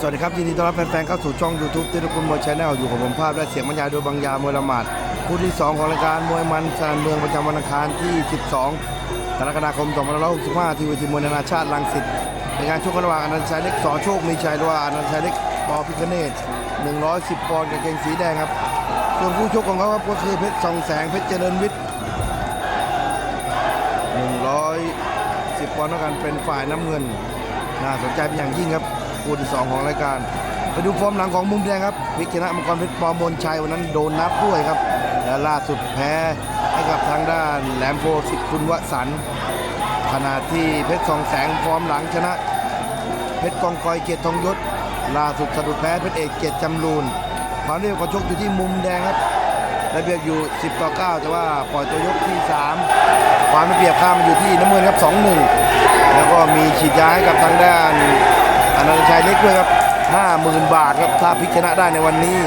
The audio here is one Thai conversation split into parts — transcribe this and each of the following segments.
สวัสดีครับยินดีต้อนรับแฟนๆเข้าสู่ช่อง YouTube เตรุกุลมวยชาแนลอยู่กับผมภาพและเสียงบรรยายโดยบางยามวยละหมาดคู่ที่ 2 ของรายการมวยมันสนามเมืองประจำวันอังคารที่ 12กรกฎาคม2565ที่เวทีมวยนานาชาติลังสิตในงานชกกันระหว่างอนันต์ชัยเล็กสอโชคมีชัยหรือว่าอนันต์ชัยเล็กปอพิคเนต110ปอนด์กางเกงสีแดงครับ ส่วนผู้ชกของเขาครับก็คือเพชรสองแสงเพชรเจริญวิทย์110ปอนด์เท่ากันเป็นฝ่ายน้ำเงินน่าสนใจเป็นอย่างยิ่งครับ คู่ที่2ของรายการ ไปดูฟอร์มหลังของมุมแดงครับพิชนะมังกรเพชรปอมนชัยวันนั้นโดนนับด้วยครับ และล่าสุดแพ้ให้กับทางด้านแหลมโพสิทธิ์คุณวสันขณะที่เพชรสองแสงฟอร์มหลังชนะ เพชรกองกอยเกียรติทองยศล่าสุดสะดุดแพ้เพชรเอกเกียรติจำรูนความเรียกว่าชกอยู่ที่มุมแดงครับระเบียบอยู่ 10 ต่อ 9 แต่ว่าปล่อยตัวยกที่ 3 ความเปรียบข้ามอยู่ที่น้ำเงินครับ 2-1 แล้วก็มีฉีดยาให้กับทางด้าน อนันต์ชัยเล็กด้วยครับ50,000 บาทครับถ้าพิชนะได้ในวันนี้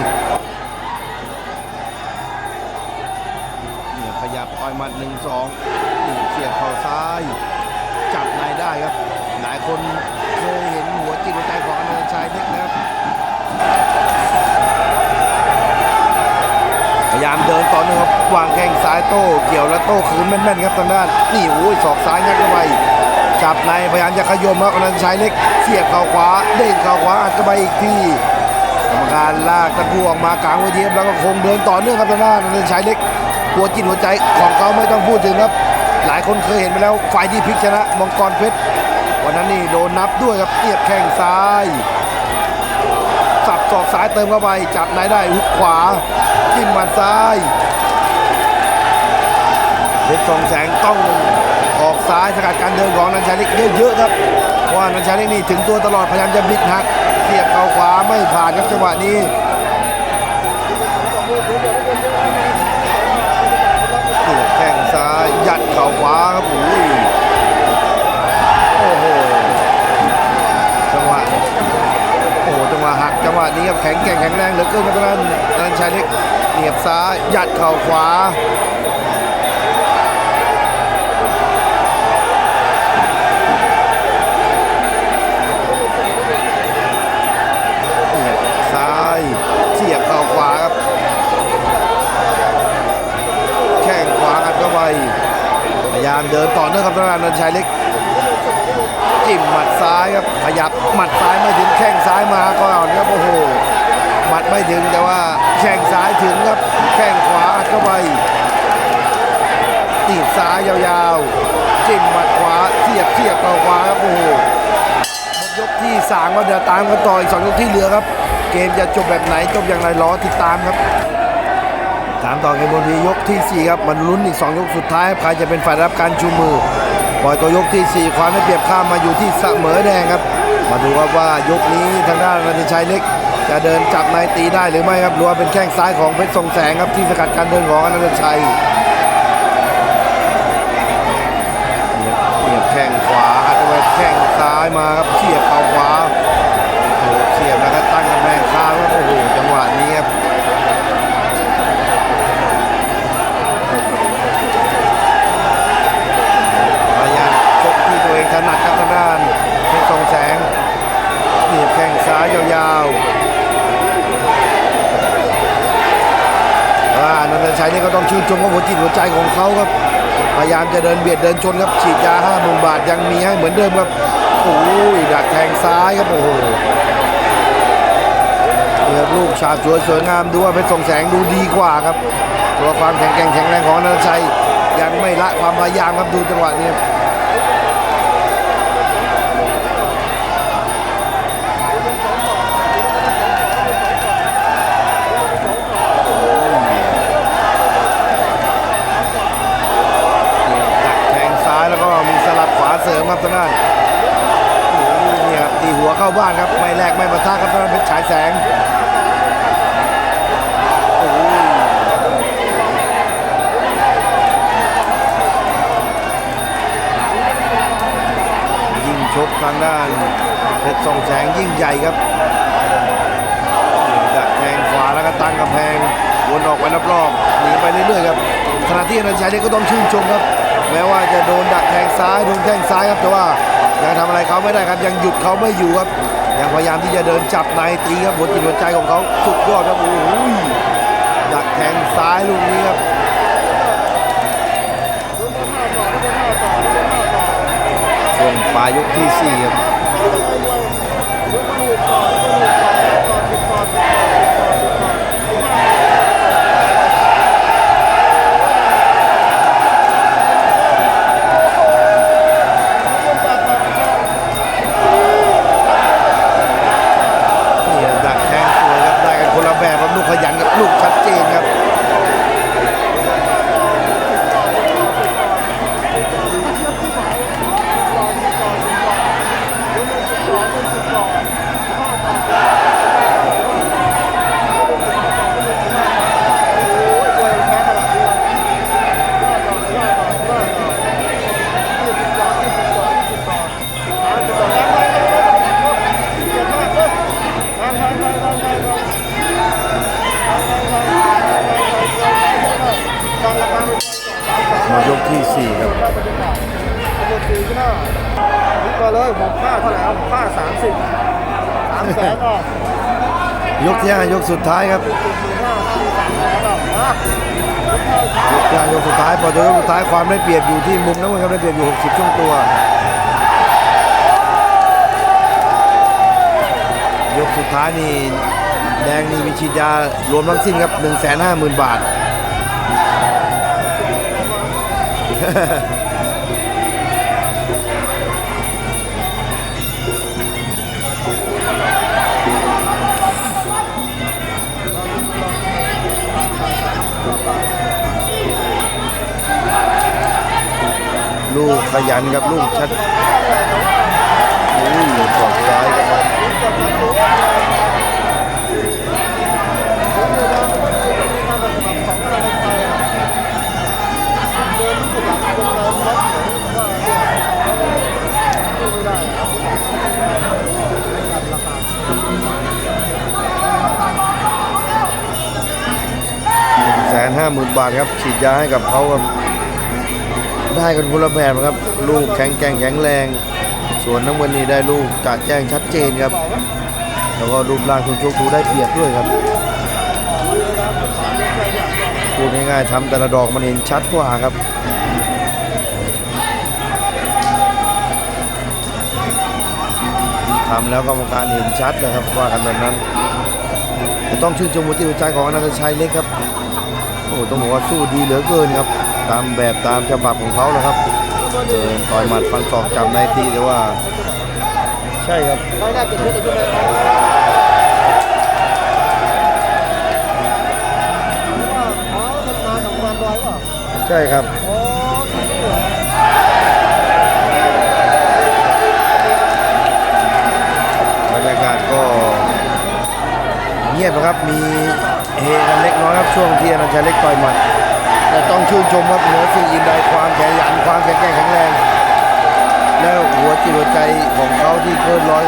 เนี่ยขยับต่อยหมัด1 2นี่เสียบเข่าซ้าย จับในได้ครับ หลายคนเคยเห็นหัวจิตหัวใจของอนันต์ชัยเล็กนะครับพยายามเดินต่อเนื่องครับวางแข้งซ้ายโต้เกี่ยวแล้วโต้คืนแม่นๆครับทางด้านนี่โอ้ยศอกซ้ายงัดเข้าไป จับในพยายามจะขยมครับอนันต์ชัยเล็กเสียบเข่าขวาเด้งเข่าขวาอัดเข้าไปอีกทีกรรมการลากตะกั่วออกมากลางเวทีครับแล้วก็คงเดินต่อเนื่องครับทางด้านอนันต์ชัยเล็กหัวจิตหัวใจของเขาไม่ต้องพูดถึงครับ หลายคนเคยเห็นไปแล้วฝ่ายที่พลิกชนะมังกรเพชรวันนั้นนี่โดนนับด้วยครับเตียบแข้งซ้ายสับศอกซ้ายเติมเข้าไปจับไหนได้หุกขวาจิ้มมัดซ้ายเพชรสองแสงต้อง ซ้ายสกัดการเดินของนันชาเล็กเยอะๆครับเพราะว่านันชาเล็กนี่ถึงตัวตลอดพยายามจะบิดหักเสียบเข่าขวาไม่ผ่านครับจังหวะนี้แข้งซ้ายยัดเข่าขวาครับโอ้ยโอ้โหจังหวะโอ้โหจังหวะหักจังหวะนี้ครับแข็งแกร่งแข็งแรงเหลือเกินครับทางด้านอนันชัยเล็กเหนียบซ้ายยัดเข่าขวา จิ้มหมัดซ้ายครับขยับหมัดซ้ายไม่ถึงแข้งซ้ายมาก่อนครับโอ้โหหมัดไม่ถึงแต่ว่าแข้งซ้ายถึงครับแข้งขวาอัดเข้าไปตีบซ้ายยาวๆ จิ้มหมัดขวาเสียบเสียบเข่าขวาครับโอ้โหยกที่สามก็เดี๋ยวตามกันต่ออีกสองยกที่เหลือครับ เกมจะจบแบบไหนจบอย่างไรรอติดตามครับตามต่อเกมบนทียกที่4ครับมันลุ้นอีก2ยกสุดท้ายใครจะเป็นฝ่ายรับการชูมือ ปล่อยตัวยกที่ 4 ความได้เปรียบข้ามมาอยู่ที่เสมอแดงครับ มาดูครับว่ายกนี้ทางด้านรันชัยเล็ก จะเดินจับในตีได้หรือไม่ครับรว่าเป็นแข้งซ้ายของเพชรทรงแสงครับที่สกัดการเดินของอนันตชัยามจะเดินเบียดเดินชนครับฉีดยา5 0,000บาทยังมีให้เหมือนเดิมครับโอ้ยดักแทงซ้ายครับโอ้โหเลือลูกฉาบสวยสวยงามดูว่าเพชรทรงแสงดูดีกว่าครับตัวความแข็งแกร่งแข็งแรงของนันชัยยังไม่ละความพยายามครับดูจังหวะนี้ เข้าบ้านครับไม่แลกไม่มาท่าครับทางด้านเพชรฉายแสงยิ่งชกทางด้านเพชรส่องแสงยิ่งใหญ่ครับดักแทงขวาแล้วก็ตั้งกำแพงวนออกไปรอบๆหนีไปเรื่อยๆครับขณะที่อนันชัยเนี่ยก็ต้องชื่นชมครับ แม้ว่าจะโดนดักแทงซ้ายโดนแทงซ้ายครับแต่ว่า ยังทำอะไรเขาไม่ได้ครับยังหยุดเขาไม่อยู่ครับ ยังพยายามที่จะเดินจับในตีครับหัวจิตหัวใจของเขาสุดยอดครับโอ้โหดักแทงซ้ายลูกนี้ครับช่วงปลายยกที่สี่ครับ มายกที่สี่ครับก็เลยผมค่าเท่าไหร่ผมค่าสามสิบสามแสนก็ยกที่ห้ายกสุดท้ายครับค่าสี่สามแสนก็นะยกที่ห้ายกสุดท้ายพอจะยกสุดท้ายความได้เปรียบอยู่ที่มุมน้ำเงินครับได้เปรียบอยู่ 60 ช่วงตัว ยกสุดท้ายนี่ แดงนี่มีฉีดยารวมทั้งสิ้นครับ 150,000 บาท ลูกขยันครับลูกชัดอุ้ยสอกซ้ายครับ หมื่นบาทครับฉีดยาให้กับเขาครับได้กันคนละแบบครับ ลูกแข็งแกร่งแข็งแรง ส่วนน้ำเงินนี่ได้ลูกจัดแจ้งชัดเจนครับ แล้วก็รูปร่างคุณโชคดูได้เปรียบด้วยครับพูดง่ายๆทำแต่ละดอกมันเห็นชัดกว่าครับทำแล้วกรรมการเห็นชัดนะครับว่ากันแบบนั้นต่ต้องชื่นชมหัวจิตหัวใจของอนันตชัยเล็กครับ อ้โหต้องบอกว่าสู้ดีเหลือเกินครับ ตามแบบตามฉบับของเขาแล้วครับเดินต่อยหมัดฟันศอกจับในตีแต่ว่า ใช่ครับไม่ได้เก็บเพชรในชุดเลยว่าอ๋อทำงานของงานดอยป่ะใช่ครับอายรูปบรรยากาศก็เงียบนะครับ มี เฮกันเล็กน้อยครับช่วงที่อนันชัยเล็กต่อยหมัด แต่ต้องชื่นชมว่าเหนือสิ่งอื่นใดความแข็งขันความแข็งแกร่งแข็งแรง แล้วหัวจิตหัวใจของเขาที่เกินร้อย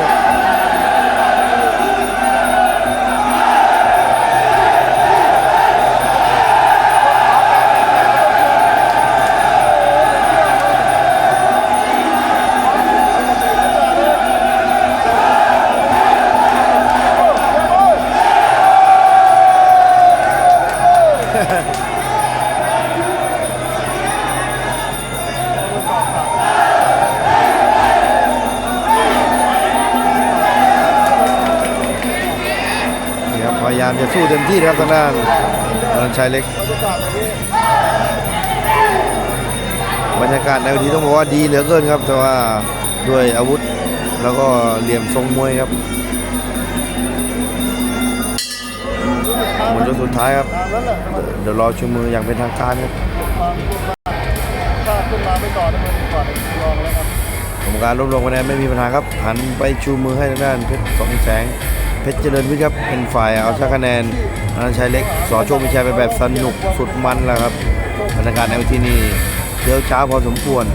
สู้เต็มที่นะครับทางด้านอนันชัยเล็ก บรรยากาศในวันนี้ต้องบอกว่าดีเหลือเกินครับ แต่ว่าด้วยอาวุธแล้วก็เหลี่ยมทรงมวยครับหมดยกสุดท้ายครับ เดี๋ยวรอชูมืออย่างเป็นทางการครับความถ้าขึ้นมาไม่ต่อได้มันก่อนลองแล้วครับกรรมการรวบรวมคะแนนไม่มีปัญหาครับ หันไปชูมือให้ทางด้านเพชรสองแสง เพชรเจริญวิทย์ครับเป็นฝ่ายเอาชนะคะแนนอนันชัยเล็กสอโชคมิชัยไปแบบสนุกสุดมันแล้วครับบรรยากาศในวันที่นี่เดี๋ยวเช้าพอสมควร